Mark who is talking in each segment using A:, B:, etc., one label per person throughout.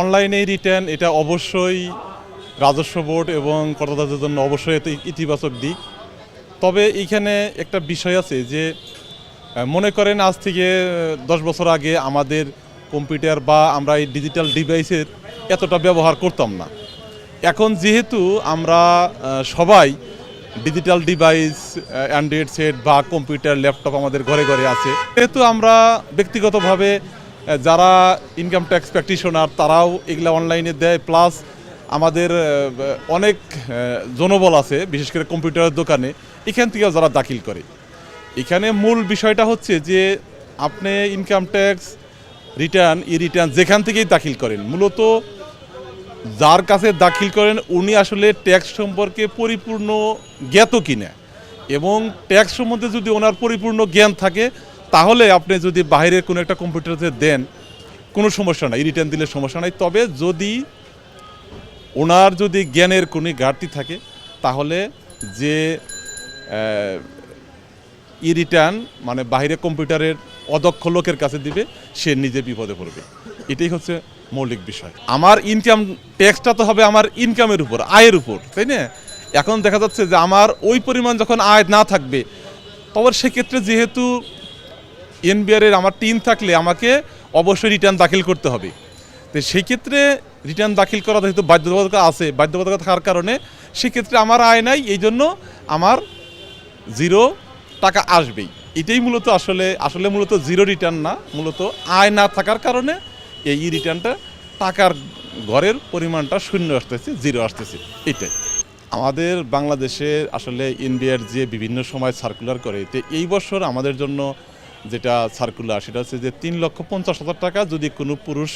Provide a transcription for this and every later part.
A: অনলাইনে রিটার্ন এটা অবশ্যই রাজস্ব বোর্ড এবং করদাতাদের জন্য অবশ্যই ইতিবাচক দিক। তবে এইখানে একটা বিষয় আছে যে মনে করেন আজ থেকে দশ বছর আগে আমাদের কম্পিউটার বা আমরা এই ডিজিটাল ডিভাইসের এতটা ব্যবহার করতাম না। এখন যেহেতু আমরা সবাই ডিজিটাল ডিভাইস অ্যান্ড্রয়েড সেট বা কম্পিউটার, ল্যাপটপ আমাদের ঘরে ঘরে আছে যেহেতু আমরা ব্যক্তিগতভাবে যারা ইনকাম ট্যাক্স প্র্যাকটিশনার তারাও এগুলো অনলাইনে দেয়। প্লাস আমাদের অনেক জনবল আছে, বিশেষ করে কম্পিউটারের দোকানে। এখান থেকেও যারা দাখিল করে। এখানে মূল বিষয়টা হচ্ছে যে, আপনি income tax return e return যেখান থেকেই দাখিল করেন। মূলত, যার কাছে দাখিল করেন, উনি আসলে ট্যাক্স সম্পর্কে পরিপূর্ণ জ্ঞাত কিনা। এবং ট্যাক্স সম্বন্ধে যদি ওনার পরিপূর্ণ জ্ঞান থাকে তাহলে আপনি যদি বাইরের কোনো একটা কম্পিউটারতে দেন, কোনো সমস্যা নাই, রিটার্ন দিলে সমস্যা নাই। তবে যদি ওনার যদি জ্ঞানের কোনো ঘাটতি থাকে, তাহলে যে ই রিটার্ন মানে বাইরে কম্পিউটারের অদক্ষ লোকের কাছে দিবে, সে নিজে বিপদে পড়বে। এটাই হচ্ছে মৌলিক বিষয়। আমার ইনকাম ট্যাক্সটা তো হবে আমার ইনকামের উপর, আয়ের উপর, তাই না? এখন দেখা যাচ্ছে যে আমার ওই পরিমাণ যখন আয় না থাকবে, তবে সেক্ষেত্রে যেহেতু এনবিআরের আমার টিন থাকলে আমাকে অবশ্যই রিটার্ন দাখিল করতে হবে। তো সেক্ষেত্রে রিটার্ন দাখিল করা যেহেতু বাধ্যবাধকতা আছে, বাধ্যবাধকতা থাকার কারণে সেক্ষেত্রে আমার আয় নাই, এই জন্য আমার জিরো টাকা আসবেই। এটাই মূলত আসলে আসলে মূলত জিরো রিটার্ন না, মূলত আয় না থাকার কারণে এই ই রিটার্নটা টাকার ঘরের পরিমাণটা শূন্য আসতেছে জিরো আসতেছে, এটাই। আমাদের বাংলাদেশে আসলে ইন্ডিয়ার যে বিভিন্ন সময় সার্কুলার করে, তো এই বছর আমাদের জন্য যেটা সার্কুলার সেটা হচ্ছে যে তিন লক্ষ পঞ্চাশ হাজার টাকা যদি কোনো পুরুষ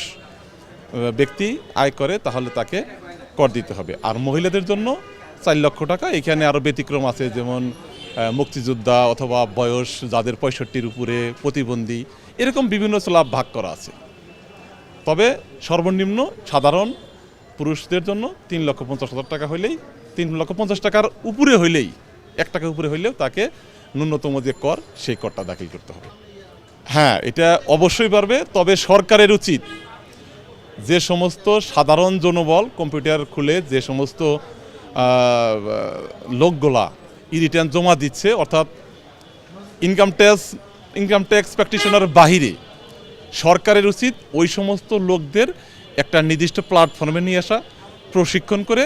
A: ব্যক্তি আয় করে, তাহলে তাকে কর দিতে হবে। আর মহিলাদের জন্য চার লক্ষ টাকা, এখানে আরও ব্যতিক্রম আছে, যেমন মুক্তিযোদ্ধা অথবা বয়স, যাদের পঁয়ষট্টির উপরে প্রতিবন্ধী, এরকম বিভিন্ন স্ল্যাব ভাগ করা আছে। তবে সর্বনিম্ন সাধারণ পুরুষদের জন্য তিন লক্ষ পঞ্চাশ হাজার টাকা হইলেই, তিন লক্ষ পঞ্চাশ টাকার উপরে হইলেই এক টাকার উপরে হইলেও তাকে ন্যূনতম যে কর, সেই করটা দাখিল করতে হবে। হ্যাঁ এটা অবশ্যই পারবে, তবে সরকারের উচিত যে সমস্ত সাধারণ জনবল কম্পিউটার খুলে যে সমস্ত লোকগুলা ই রিটার্ন জমা দিচ্ছে, অর্থাৎ income tax income tax practitioner বাহিরে, সরকারের উচিত ওই সমস্ত লোকদের একটা নির্দিষ্ট প্ল্যাটফর্মে নিয়ে আসা, প্রশিক্ষণ করে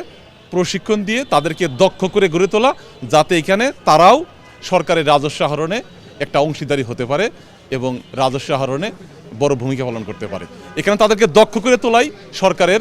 A: প্রশিক্ষণ দিয়ে তাদেরকে দক্ষ করে গড়ে তোলা, যাতে এখানে তারাও সরকারের রাজস্ব আহরণে একটা অংশীদারি হতে পারে এবং রাজস্ব আহরণে বড় ভূমিকা পালন করতে পারে। এখানে তাদেরকে দক্ষ করে তোলাই সরকারের